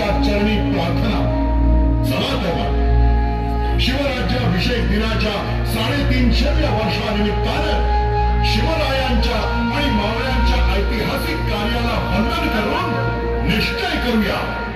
त्यांच्या चरणी प्रार्थना. चला तेव्हा. शिवराज्याभिषेक दिनाच्या साडेतीनशेव्या वर्षानिमित्तानं शिवरायांच्या आणि मावळ्यांच्या ऐतिहासिक कार्याला वंदन करून निश्चय करूया.